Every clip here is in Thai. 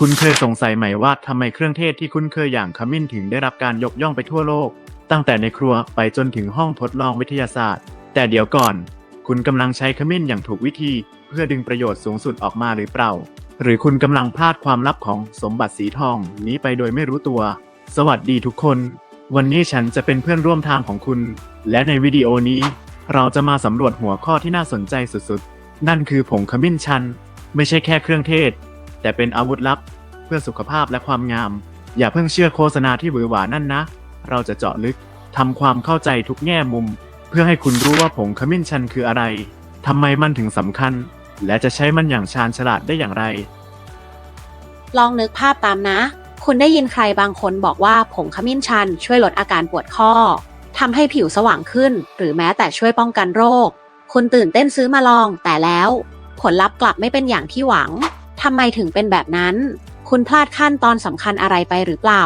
คุณเคยสงสัยไหมว่าทำไมเครื่องเทศที่คุ้นเคยอย่างขมิ้นถึงได้รับการยกย่องไปทั่วโลก ตั้งแต่ในครัวไปจนถึงห้องทดลองวิทยาศาสตร์ แต่เดี๋ยวก่อน คุณกำลังใช้ขมิ้นอย่างถูกวิธี เพื่อดึงประโยชน์สูงสุดออกมาหรือเปล่า หรือคุณกำลังพลาดความลับของสมบัติสีทองนี้ไปโดยไม่รู้ตัว สวัสดีทุกคน วันนี้ฉันจะเป็นเพื่อนร่วมทางของคุณ และในวิดีโอนี้ เราจะมาสำรวจหัวข้อที่น่าสนใจสุดๆ นั่นคือผงขมิ้นชัน ไม่ใช่แค่เครื่องเทศ แต่เป็นอาวุธลับเพื่อสุขภาพและความงาม อย่าเพิ่งเชื่อโฆษณาที่หวือหวานั่นนะ เราจะเจาะลึกทำความเข้าใจทุกแง่มุม เพื่อให้คุณรู้ว่าผงขมิ้นชันคืออะไรทำไมมันถึงสำคัญ และจะใช้มันอย่างชาญฉลาดได้อย่างไร ลองนึกภาพตามนะ คุณได้ยินใครบางคนบอกว่าผงขมิ้นชัน ช่วยลดอาการปวดข้อทำให้ผิวสว่างขึ้น หรือแม้แต่ช่วยป้องกันโรค คุณตื่นเต้นซื้อมาลอง แต่แล้ว ผลลัพธ์กลับไม่เป็นอย่างที่หวังำไมถึงเป็นแบบนั้น คุณพลาดขั้นตอนสำคัญอะไรไปหรือเปล่า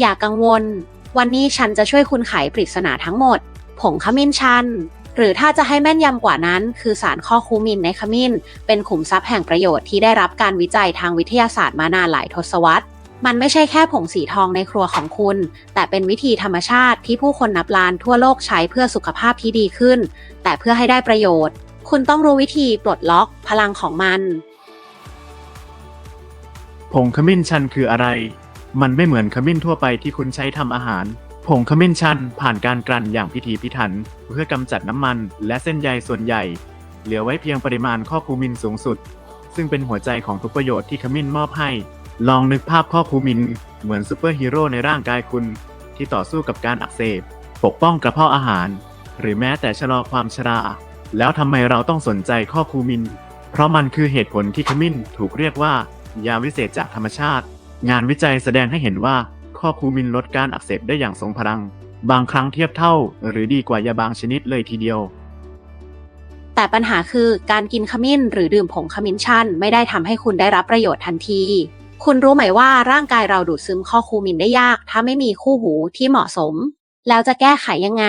อย่ากังวล วันนี้ฉันจะช่วยคุณไขปริศนาทั้งหมด ผงขมิ้นชัน หรือถ้าจะให้แม่นยำกว่านั้น คือสารข้อคูมินในขมิ้น เป็นขุมทรัพย์แห่งประโยชน์ที่ได้รับการวิจัยทางวิทยาศาสตร์มานานหลายทศวรรษมันไม่ใช่แค่ผงสีทองในครัวของคุณ แต่เป็นวิธีธรรมชาติที่ผู้คนนับล้านทั่วโลกใช้เพื่อสุขภาพที่ดีขึ้น แต่เพื่อให้ได้ประโยชน์ คุณต้องรู้วิธีปลดล็อกพลังของมัน ผงขมิ้นชันคืออะไร มันไม่เหมือนขมิ้นทั่วไปที่คุณใช้ทำอาหาร ผงขมิ้นชันผ่านการกลั่นอย่างพิถีพิถัน เพื่อกำจัดน้ำมันและเส้นใยส่วนใหญ่ เหลือไว้เพียงปริมาณข้อคูมินสูงสุด ซึ่งเป็นหัวใจของทุกประโยชน์ที่ขมิ้นมอบให้ ลองนึกภาพข้อคูมิน เหมือนซูเปอร์ฮีโร่ในร่างกายคุณ ที่ต่อสู้กับการอักเสบ ปกป้องกระเพาะอาหาร หรือแม้แต่ชะลอความชราแล้วทำไมเราต้องสนใจข้อคูมิน เพราะมันคือเหตุผลที่ขมิ้นถูกเรียกว่า ยาวิเศษจากธรรมชาติ งานวิจัยแสดงให้เห็นว่าข้อคูมินลดการอักเสบได้อย่างทรงพลัง บางครั้งเทียบเท่า หรือดีกว่ายาบางชนิดเลยทีเดียว แต่ปัญหาคือการกินขมิ้นหรือดื่มผงขมิ้นชันไม่ได้ทำให้คุณได้รับประโยชน์ทันที คุณรู้ไหมว่าร่างกายเราดูดซึมข้อคูมินได้ยาก ถ้าไม่มีคู่หูที่เหมาะสม แล้วจะแก้ไขยังไง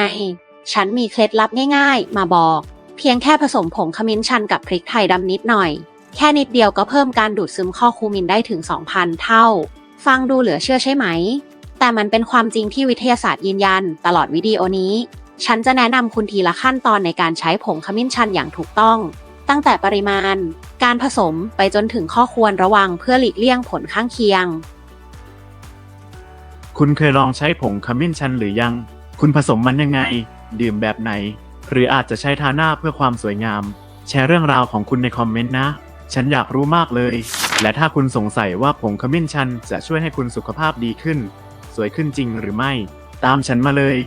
ฉันมีเคล็ดลับง่าย ๆ มาบอก เพียงแค่ผสมผงขมิ้นชันกับพริกไทยดำนิดหน่อย แค่นิดเดียวก็เพิ่มการดูดซึมข้อคูมินได้ถึง 2,000 เท่า ฟังดูเหลือเชื่อใช่ไหม แต่มันเป็นความจริงที่วิทยาศาสตร์ยืนยัน ตลอดวิดีโอนี้ ฉันจะแนะนำคุณทีละขั้นตอนในการใช้ผงขมิ้นชันอย่างถูกต้อง ตั้งแต่ปริมาณ การผสมไปจนถึงข้อควรระวังเพื่อหลีกเลี่ยงผลข้างเคียง คุณเคยลองใช้ผงขมิ้นชันหรือยัง คุณผสมมันยังไง ดื่มแบบไหน หรืออาจจะใช้ทาหน้าเพื่อความสวยงาม แชร์เรื่องราวของคุณในคอมเมนต์นะ ฉันอยากรู้มากเลย และถ้าคุณสงสัยว่าผงขมิ้นชันจะช่วยให้คุณสุขภาพดีขึ้น สวยขึ้นจริงหรือไม่ ตามฉันมาเลย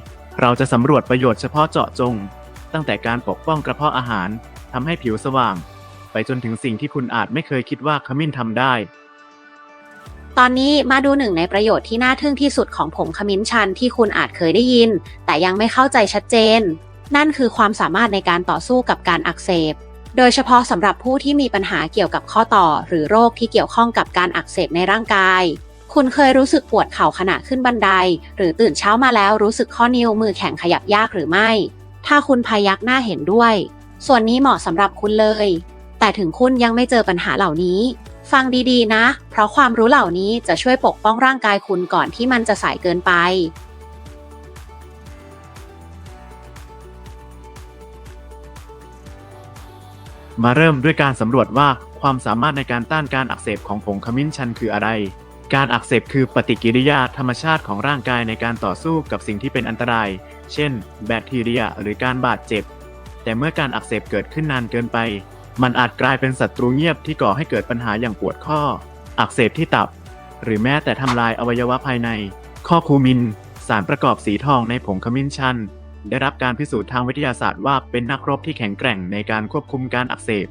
เราจะสำรวจประโยชน์เฉพาะเจาะจง ตั้งแต่การปกป้องกระเพาะอาหารทำให้ผิวสว่าง ไปจนถึงสิ่งที่คุณอาจไม่เคยคิดว่าขมิ้นทำได้ ตอนนี้มาดูหนึ่งในประโยชน์ที่น่าทึ่งที่สุดของผงขมิ้นชันที่คุณอาจเคยได้ยิน แต่ยังไม่เข้าใจชัดเจน นั่นคือความสามารถในการต่อสู้กับการอักเสบ โดยเฉพาะสำหรับผู้ที่มีปัญหาเกี่ยวกับข้อต่อ หรือโรคที่เกี่ยวข้องกับการอักเสบในร่างกาย คุณเคยรู้สึกปวดเข่าขณะขึ้นบันได หรือตื่นเช้ามาแล้วรู้สึกข้อนิ้วมือแข็งขยับยากหรือไม่ ถ้าคุณพยักหน้าเห็นด้วย ส่วนนี้เหมาะสำหรับคุณเลย แต่ถึงคุณยังไม่เจอปัญหาเหล่านี้ ฟังดีๆนะ เพราะความรู้เหล่านี้จะช่วยปกป้องร่างกายคุณก่อนที่มันจะสายเกินไป มาเริ่มด้วยการสำรวจว่าความสามารถในการต้านการอักเสบของผงขมิ้นชันคืออะไร การอักเสบคือปฏิกิริยาธรรมชาติของร่างกายในการต่อสู้กับสิ่งที่เป็นอันตราย เช่น แบคทีเรียหรือการบาดเจ็บ แต่เมื่อการอักเสบเกิดขึ้นนานเกินไป มันอาจกลายเป็นศัตรูเงียบที่ก่อให้เกิดปัญหาอย่างปวดข้อ อักเสบที่ตับ หรือแม้แต่ทำลายอวัยวะภายใน ข้อคูมิน สารประกอบสีทองในผงขมิ้นชัน ได้รับการพิสูจน์ทางวิทยาศาสตร์ว่าเป็นนักรบที่แข็งแกร่งในการควบคุมการอักเสบ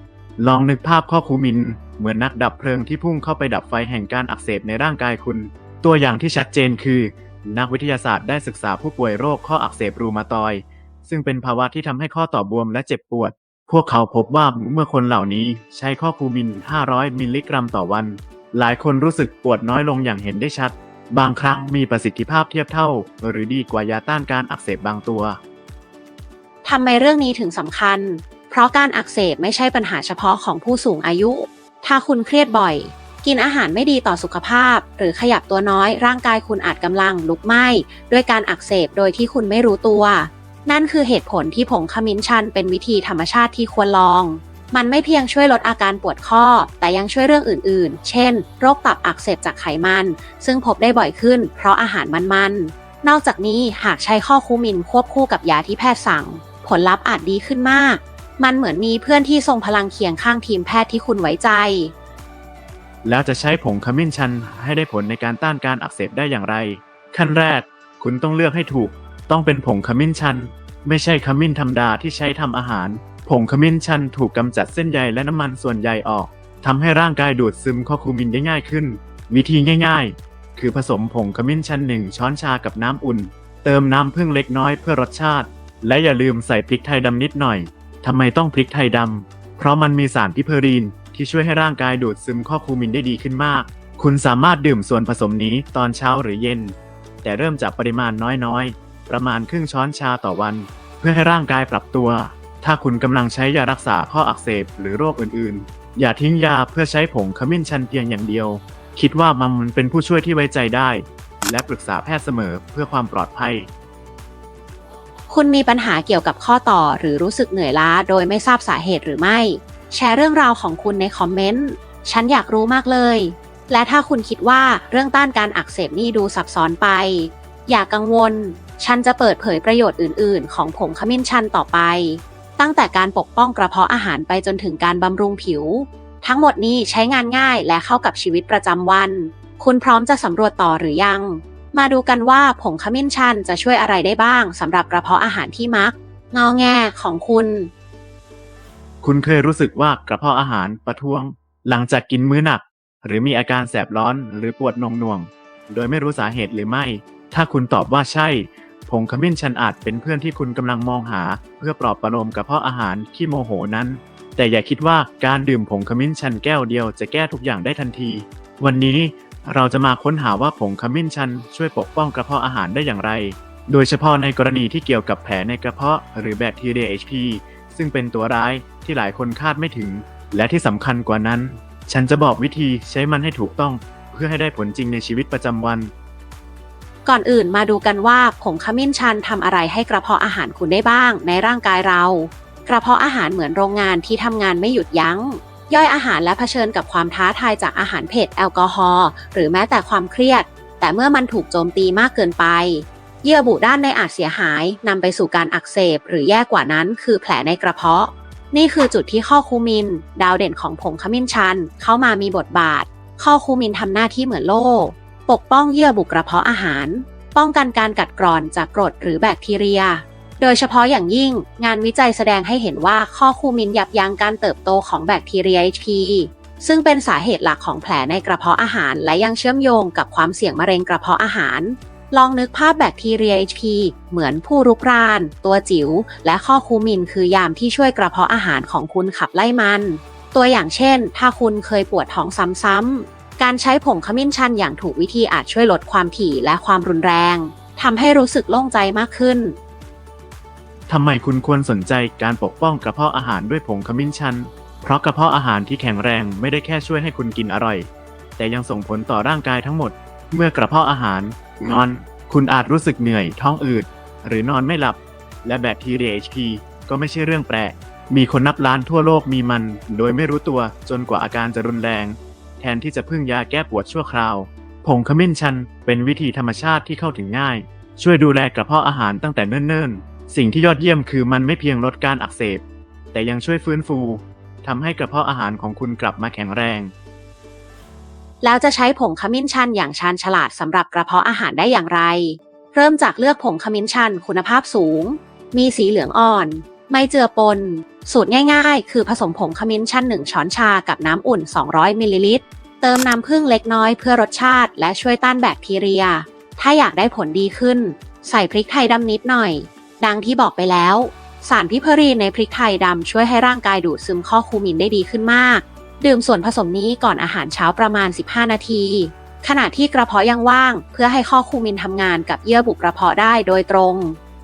ลองนึกภาพข้อคูมิน เหมือนนักดับเพลิงที่พุ่งเข้าไปดับไฟแห่งการอักเสบในร่างกายคุณ ตัวอย่างที่ชัดเจนคือ นักวิทยาศาสตร์ได้ศึกษาผู้ป่วยโรคข้ออักเสบรูมาตอย ซึ่งเป็นภาวะที่ทำให้ข้อต่อบวมและเจ็บปวด พวกเขาพบว่าเมื่อคนเหล่านี้ใช้ข้อคูมิน 500 มิลลิกรัมต่อวัน หลายคนรู้สึกปวดน้อยลงอย่างเห็นได้ชัด บางครั้งมีประสิทธิภาพเทียบเท่า หรือดีกว่ายาต้านการอักเสบบางตัว ทำไมเรื่องนี้ถึงสำคัญ เพราะการอักเสบไม่ใช่ปัญหาเฉพาะของผู้สูงอายุ ถ้าคุณเครียดบ่อย กินอาหารไม่ดีต่อสุขภาพ หรือขยับตัวน้อยร่างกายคุณอาจกำลังลุกไหม้ด้วยการอักเสบโดยที่คุณไม่รู้ตัว นั่นคือเหตุผลที่ผงขมิ้นชันเป็นวิธีธรรมชาติที่ควรลอง มันไม่เพียงช่วยลดอาการปวดข้อ แต่ยังช่วยเรื่องอื่นๆ เช่น โรคตับอักเสบจากไขมัน ซึ่งพบได้บ่อยขึ้น เพราะอาหารมันๆ นอกจากนี้หากใช้ข้อคูมินควบคู่กับยาที่แพทย์สั่ง ผลลัพธ์อาจดีขึ้นมาก มันเหมือนมีเพื่อนที่ทรงพลังเคียงข้างทีมแพทย์ที่คุณไว้ใจ แล้วจะใช้ผงขมิ้นชันให้ได้ผลในการต้านการอักเสบได้อย่างไร ขั้นแรก คุณต้องเลือกให้ถูก ต้องเป็นผงขมิ้นชัน ไม่ใช่ขมิ้นธรรมดาที่ใช้ทำอาหาร ผงขมิ้นชันถูกกำจัดเส้นใยและน้ำมันส่วนใหญ่ออกทำให้ร่างกายดูดซึมข้อคูมินได้ง่ายขึ้น วิธีง่าย ๆ คือผสมผงขมิ้นชันหนึ่งช้อนชากับน้ำอุ่น เติมน้ำผึ้งเล็กน้อยเพื่อรสชาติ และอย่าลืมใส่พริกไทยดำนิดหน่อยทำไมต้องพริกไทยดำเพราะมันมีสารพิเพอรีนที่ช่วยให้ร่างกายดูดซึมข้อคูมินได้ดีขึ้นมาก คุณสามารถดื่มส่วนผสมนี้ตอนเช้าหรือเย็น แต่เริ่มจากปริมาณน้อยๆ ประมาณครึ่งช้อนชาต่อวัน เพื่อให้ร่างกายปรับตัว ถ้าคุณกำลังใช้ยารักษาข้ออักเสบหรือโรคอื่นๆ อย่าทิ้งยาเพื่อใช้ผงขมิ้นชันเพียงอย่างเดียว คิดว่ามันเป็นผู้ช่วยที่ไว้ใจได้ และปรึกษาแพทย์เสมอเพื่อความปลอดภัย คุณมีปัญหาเกี่ยวกับข้อต่อหรือรู้สึกเหนื่อยล้าโดยไม่ทราบสาเหตุหรือไม่ แชร์เรื่องราวของคุณในคอมเมนต์ ฉันอยากรู้มากเลย และถ้าคุณคิดว่าเรื่องต้านการอักเสบนี่ดูซับซ้อนไป อย่ากังวล ฉันจะเปิดเผยประโยชน์อื่น ๆ ของผงขมิ้นชันต่อไป ตั้งแต่การปกป้องกระเพาะอาหารไปจนถึงการบำรุงผิว ทั้งหมดนี้ใช้งานง่ายและเข้ากับชีวิตประจำวัน คุณพร้อมจะสำรวจต่อหรือยัง มาดูกันว่าผงขมิ้นชันจะช่วยอะไรได้บ้างสำหรับกระเพาะอาหารที่มักงอแงของคุณ คุณเคยรู้สึกว่ากระเพาะอาหารประท้วง หลังจากกินมื้อหนัก หรือมีอาการแสบร้อนหรือปวดนองน่วง โดยไม่รู้สาเหตุหรือไม่ ถ้าคุณตอบว่าใช่ ผงขมิ้นชันอาจเป็นเพื่อนที่คุณกำลังมองหา เพื่อปลอบประโลมกระเพาะอาหารที่โมโหนั้น แต่อย่าคิดว่าการดื่มผงขมิ้นชันแก้วเดียวจะแก้ทุกอย่างได้ทันที วันนี้เราจะมาค้นหาว่าผงขมิ้นชันช่วยปกป้องกระเพาะอาหารได้อย่างไร โดยเฉพาะในกรณีที่เกี่ยวกับแผลในกระเพาะหรือแบคทีเรีย HP ซึ่งเป็นตัวร้ายที่หลายคนคาดไม่ถึง และที่สำคัญกว่านั้น ฉันจะบอกวิธีใช้มันให้ถูกต้อง เพื่อให้ได้ผลจริงในชีวิตประจำวัน ก่อนอื่นมาดูกันว่าผงขมิ้นชันทำอะไรให้กระเพาะอาหารคุณได้บ้าง ในร่างกายเรา กระเพาะอาหารเหมือนโรงงานที่ทำงานไม่หยุดยัง้ง ย่อยอาหารและเผชิญกับความท้าทายจากอาหารเผ็ดแอลกอฮอล์หรือแม้แต่ความเครียด แต่เมื่อมันถูกโจมตีมากเกินไป เยื่อบุด้านในอาจเสียหายนำไปสู่การอักเสบ หรือแย่กว่านั้นคือแผลในกระเพาะ นี่คือจุดที่ข้อคูมิน ดาวเด่นของผงขมิ้นชัน เข้ามามีบทบาท ข้อคูมินทำหน้าที่เหมือนโล่ ปกป้องเยื่อบุกระเพาะอาหาร ป้องกันการกัดกร่อนจากกรดหรือแบคทีเรีย โดยเฉพาะอย่างยิ่งงานวิจัยแสดงให้เห็นว่าข้อคูมินยับยั้งการเติบโตของแบคทีเรีย HP ซึ่งเป็นสาเหตุหลักของแผลในกระเพาะอาหาร และยังเชื่อมโยงกับความเสี่ยงมะเร็งกระเพาะอาหาร ลองนึกภาพแบคทีเรีย HP เหมือนผู้รุกราน ตัวจิ๋ว และข้อคูมินคือยามที่ช่วยกระเพาะอาหารของคุณขับไล่มัน ตัวอย่างเช่น ถ้าคุณเคยปวดท้องซ้ำๆ การใช้ผงขมิ้นชันอย่างถูกวิธีอาจช่วยลดความถี่และความรุนแรงทำให้รู้สึกโล่งใจมากขึ้น ทำไมคุณควรสนใจการปกป้องกระเพาะอาหารด้วยผงขมิ้นชัน เพราะกระเพาะอาหารที่แข็งแรงไม่ได้แค่ช่วยให้คุณกินอร่อย แต่ยังส่งผลต่อร่างกายทั้งหมด เมื่อกระเพาะอาหารงอน คุณอาจรู้สึกเหนื่อย ท้องอืด หรือนอนไม่หลับ และแบคทีเรีย HP ก็ไม่ใช่เรื่องแปลก มีคนนับล้านทั่วโลกมีมัน โดยไม่รู้ตัวจนกว่าอาการจะรุนแรง แทนที่จะพึ่งยาแก้ปวดชั่วคราว ผงขมิ้นชันเป็นวิธีธรรมชาติที่เข้าถึงง่าย ช่วยดูแลกระเพาะอาหารตั้งแต่เนิ่นๆ สิ่งที่ยอดเยี่ยมคือมันไม่เพียงลดการอักเสบ แต่ยังช่วยฟื้นฟูทำให้กระเพาะอาหารของคุณกลับมาแข็งแรง แล้วจะใช้ผงขมิ้นชันอย่างชาญฉลาดสำหรับกระเพาะอาหารได้อย่างไร เริ่มจากเลือกผงขมิ้นชันคุณภาพสูง มีสีเหลืองอ่อน ไม่เจือปน สูตรง่ายๆ คือผสมผงขมิ้นชั้น1ช้อนชากับน้ำอุ่น 200 มิลลิลิตร เติมน้ำผึ้งเล็กน้อยเพื่อรสชาติ และช่วยต้านแบคทีเรีย ถ้าอยากได้ผลดีขึ้น ใส่พริกไทยดำนิดหน่อย ดังที่บอกไปแล้ว สารพิเพรีนในพริกไทยดำช่วยให้ร่างกายดูดซึมข้อคูมินได้ดีขึ้นมาก ดื่มส่วนผสมนี้ก่อนอาหารเช้าประมาณ 15 นาทีขณะที่กระเพาะยังว่าง เพื่อให้ข้อคูมินทำงานกับเยื่อบุกระเพาะได้โดยตรง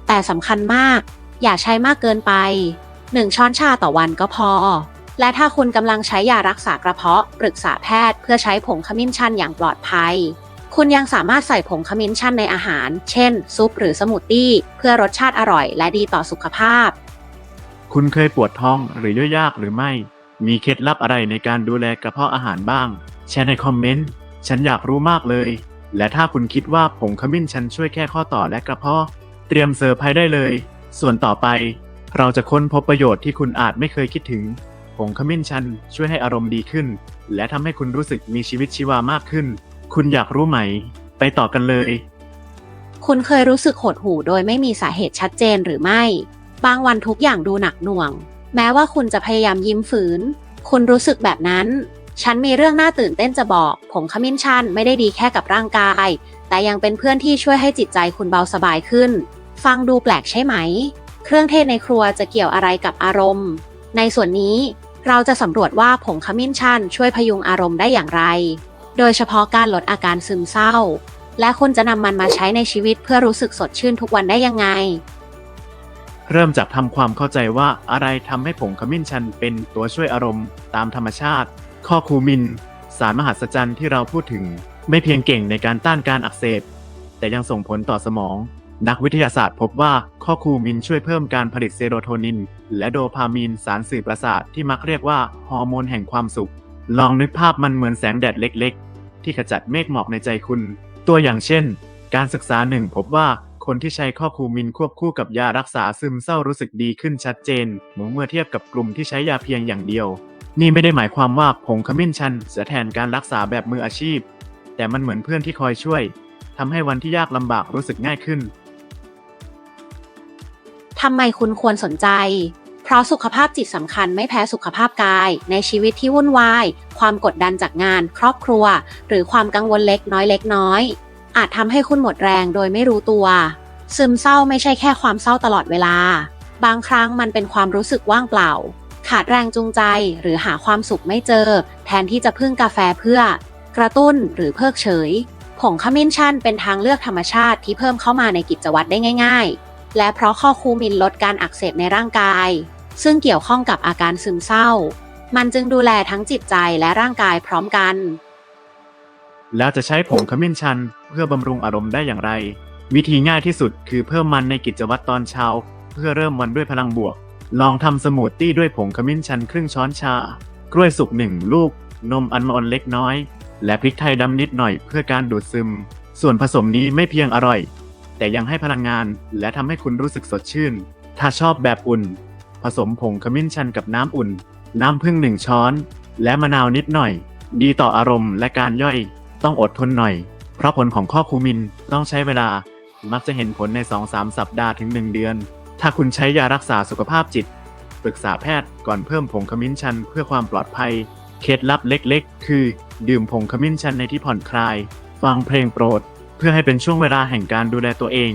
แต่สำคัญมาก อย่าใช้มากเกินไป 1 ช้อนชาต่อวันก็พอ และถ้าคุณกำลังใช้ยารักษากระเพาะปรึกษาแพทย์เพื่อใช้ผงขมิ้นชันอย่างปลอดภัย คุณยังสามารถใส่ผงขมิ้นชันในอาหาร เช่น ซุปหรือสมูทตี้เพื่อรสชาติอร่อย และดีต่อสุขภาพ คุณเคยปวดท้องหรือย่อยยากหรือไม่ มีเคล็ดลับอะไรในการดูแลกระเพาะอาหารบ้าง แชร์ในคอมเมนต์ ฉันอยากรู้มากเลย และถ้าคุณคิดว่าผงขมิ้นชันช่วยแค่ข้อต่อและกระเพาะ เตรียมเซอร์ไพรส์ได้เลย ส่วนต่อไป เราจะค้นพบประโยชน์ที่คุณอาจไม่เคยคิดถึง ผงขมิ้นชันช่วยให้อารมณ์ดีขึ้น และทำให้คุณรู้สึกมีชีวิตชีวามากขึ้น คุณอยากรู้ไหม ไปต่อกันเลย คุณเคยรู้สึกหดหู่โดยไม่มีสาเหตุชัดเจนหรือไม่ บางวันทุกอย่างดูหนักหน่วง แม้ว่าคุณจะพยายามยิ้มฝืน คุณรู้สึกแบบนั้น ฉันมีเรื่องน่าตื่นเต้นจะบอกผงขมิ้นชันไม่ได้ดีแค่กับร่างกาย แต่ยังเป็นเพื่อนที่ช่วยให้จิตใจคุณเบาสบายขึ้น ฟังดูแปลกใช่ไหม เครื่องเทศในครัวจะเกี่ยวอะไรกับอารมณ์ ในส่วนนี้เราจะสำรวจว่าผงขมิ้นชันช่วยพยุงอารมณ์ได้อย่างไร โดยเฉพาะการลดอาการซึมเศร้า และคุณจะนำมันมาใช้ในชีวิตเพื่อรู้สึกสดชื่นทุกวันได้ยังไง เริ่มจากทำความเข้าใจว่าอะไรทำให้ผงขมิ้นชันเป็นตัวช่วยอารมณ์ตามธรรมชาติ ข้อคูมิน สารมหัศจรรย์ที่เราพูดถึง ไม่เพียงเก่งในการต้านการอักเสบ แต่ยังส่งผลต่อสมอง นักวิทยาศาสตร์พบว่าข้อคูมินช่วยเพิ่มการผลิตเซโรโทนิน และโดพามีนสารสื่อประสาทที่มักเรียกว่าฮอร์โมนแห่งความสุข ลองนึกภาพมันเหมือนแสงแดดเล็กๆ ที่ขจัดเมฆหมอกในใจคุณ ตัวอย่างเช่น การศึกษาหนึ่งพบว่าคนที่ใช้ข้อคูมินควบคู่กับยารักษาซึมเศร้ารู้สึกดีขึ้นชัดเจนเมื่อเทียบกับกลุ่มที่ใช้ยาเพียงอย่างเดียว นี่ไม่ได้หมายความว่าผงขมิ้นชันจะแทนการรักษาแบบมืออาชีพ แต่มันเหมือนเพื่อนที่คอยช่วยทำให้วันที่ยากลำบากรู้สึกง่ายขึ้น ทำไมคุณควรสนใจ เพราะสุขภาพจิตสำคัญไม่แพ้สุขภาพกาย ในชีวิตที่วุ่นวาย ความกดดันจากงาน ครอบครัว หรือความกังวลเล็กน้อยเล็กน้อย อาจทำให้คุณหมดแรงโดยไม่รู้ตัว ซึมเศร้าไม่ใช่แค่ความเศร้าตลอดเวลา บางครั้งมันเป็นความรู้สึกว่างเปล่า ขาดแรงจูงใจหรือหาความสุขไม่เจอ แทนที่จะพึ่งกาแฟเพื่อ กระตุ้นหรือเพิกเฉย ผงขมิ้นชันเป็นทางเลือกธรรมชาติที่เพิ่มเข้ามาในกิจวัตรได้ง่าย ๆ และเพราะข้อคูมินลดการอักเสบในร่างกาย ซึ่งเกี่ยวข้องกับอาการซึมเศร้า มันจึงดูแลทั้งจิตใจและร่างกายพร้อมกัน แล้วจะใช้ผงขมิ้นชันเพื่อบำรุงอารมณ์ได้อย่างไร วิธีง่ายที่สุดคือเพิ่มมันในกิจวัตรตอนเช้า เพื่อเริ่มวันด้วยพลังบวก ลองทำสมูทตี้ด้วยผงขมิ้นชันครึ่งช้อนชา กล้วยสุกหนึ่งลูก นมอัลมอนด์เล็กน้อย และพริกไทยดำนิดหน่อยเพื่อการดูดซึม ส่วนผสมนี้ไม่เพียงอร่อย แต่ยังให้พลังงานและทำให้คุณรู้สึกสดชื่น ถ้าชอบแบบอุ่น ผสมผงขมิ้นชันกับน้ำอุ่น น้ำผึ้งหนึ่งช้อน และมะนาวนิดหน่อย ดีต่ออารมณ์และการย่อย ต้องอดทนหน่อย เพราะผลของข้อคูมินต้องใช้เวลา มักจะเห็นผลใน 2-3 สัปดาห์ถึง 1 เดือน ถ้าคุณใช้ยารักษาสุขภาพจิต ปรึกษาแพทย์ก่อนเพิ่มผงขมิ้นชันเพื่อความปลอดภัย เคล็ดลับเล็กๆ คือ ดื่มผงขมิ้นชันในที่ผ่อนคลาย ฟังเพลงโปรด พื่อให้เป็นช่วงเวลาแห่งการดูแลตัวเอง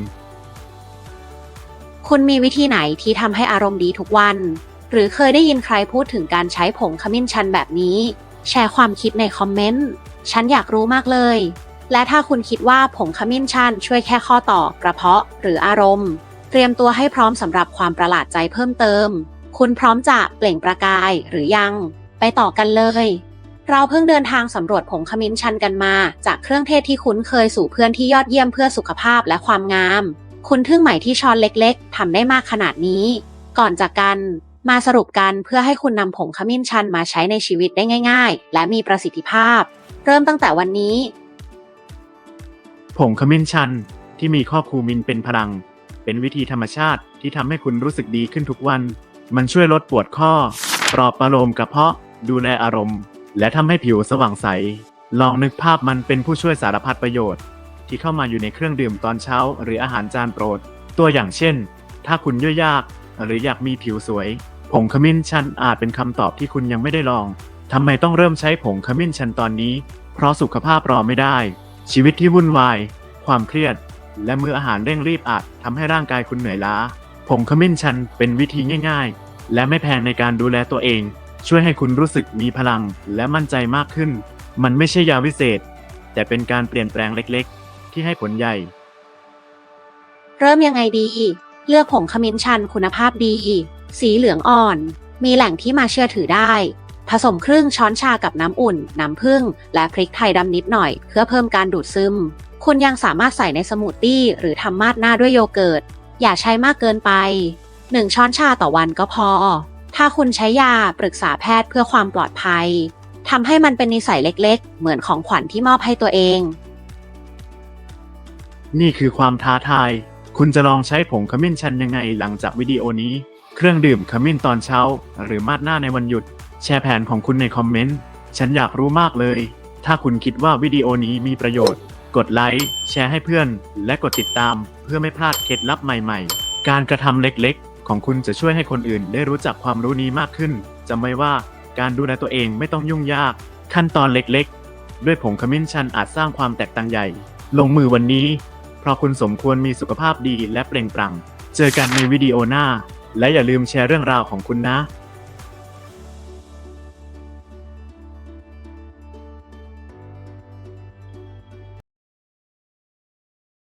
คุณมีวิธีไหนที่ทำให้อารมณ์ดีทุกวัน หรือเคยได้ยินใครพูดถึงการใช้ผงขมิ้นชันแบบนี้ แชร์ความคิดในคอมเมนต์ ฉันอยากรู้มากเลย และถ้าคุณคิดว่าผงขมิ้นชันช่วยแค่ข้อต่อกระเพาะหรืออารมณ์ เตรียมตัวให้พร้อมสำหรับความประหลาดใจเพิ่มเติม คุณพร้อมจะเปล่งประกายหรือยัง ไปต่อกันเลย เราเพิ่งเดินทางสำรวจผงขมิ้นชันกันมา จากเครื่องเทศที่คุ้นเคยสู่เพื่อนที่ยอดเยี่ยมเพื่อสุขภาพและความงาม คุณทึ่งไหม่ที่ช้อนเล็กๆทำได้มากขนาดนี้ ก่อนจากกัน มาสรุปกันเพื่อให้คุณนำผงขมิ้นชันมาใช้ในชีวิตได้ง่าย ๆ และมีประสิทธิภาพ เริ่มตั้งแต่วันนี้ ผงขมิ้นชันที่มีข้อคูมินเป็นพลัง เป็นวิธีธรรมชาติที่ทำให้คุณรู้สึกดีขึ้นทุกวัน มันช่วยลดปวดข้อ ปลอบประโลมกระเพาะ ดูแลอารมณ์ และทำให้ผิวสว่างใส ลองนึกภาพมันเป็นผู้ช่วยสารพัดประโยชน์ ที่เข้ามาอยู่ในเครื่องดื่มตอนเช้า หรืออาหารจานโปรด ตัวอย่างเช่น ถ้าคุณย่อยยาก หรืออยากมีผิวสวย ผงขมิ้นชันอาจเป็นคำตอบที่คุณยังไม่ได้ลองทำไมต้องเริ่มใช้ผงขมิ้นชันตอนนี้ เพราะสุขภาพรอไม่ได้ ชีวิตที่วุ่นวาย ความเครียด และมื้ออาหารเร่งรีบอาจทำให้ร่างกายคุณเหนื่อยล้า ผงขมิ้นชันเป็นวิธีง่าย ๆ และไม่แพงในการดูแลตัวเอง ช่วยให้คุณรู้สึกมีพลังและมั่นใจมากขึ้น มันไม่ใช่ยาวิเศษ แต่เป็นการเปลี่ยนแปลงเล็กๆ ที่ให้ผลใหญ่ เริ่มยังไงดี เลือกผงขมิ้นชันคุณภาพดี สีเหลืองอ่อน มีแหล่งที่มาเชื่อถือได้ ผสมครึ่งช้อนชากับน้ำอุ่น น้ำผึ้งและพริกไทยดำนิดหน่อย เพื่อเพิ่มการดูดซึม คุณยังสามารถใส่ในสมูทตี้หรือทำมาดหน้าด้วยโยเกิร์ต อย่าใช้มากเกินไป 1 ช้อนชาต่อวันก็พอ ถ้าคุณใช้ยาปรึกษาแพทย์เพื่อความปลอดภัยทำให้มันเป็นนิสัยเล็ก ๆ เหมือนของขวัญที่มอบให้ตัวเอง นี่คือความท้าทาย คุณจะลองใช้ผงขมิ้นชันยังไงหลังจากวิดีโอนี้ เครื่องดื่มขมิ้นตอนเช้า หรือมาดหน้าในวันหยุด แชร์แผนของคุณในคอมเมนต์ ฉันอยากรู้มากเลย ถ้าคุณคิดว่าวิดีโอนี้มีประโยชน์ กดไลค์ แชร์ให้เพื่อน และกดติดตาม เพื่อไม่พลาดเคล็ดลับใหม่ ๆ การกระทำเล็กๆ ของคุณจะช่วยให้คนอื่นได้รู้จักความรู้นี้มากขึ้นจำไว้ว่าการดูแลตัวเองไม่ต้องยุ่งยาก ขั้นตอนเล็กๆ ด้วยผงขมิ้นชันอาจสร้างความแตกต่างใหญ่ ลงมือวันนี้ เพราะคุณสมควรมีสุขภาพดีและเปล่งปลั่ง เจอกันในวิดีโอหน้า และอย่าลืมแชร์เรื่องราวของคุณนะ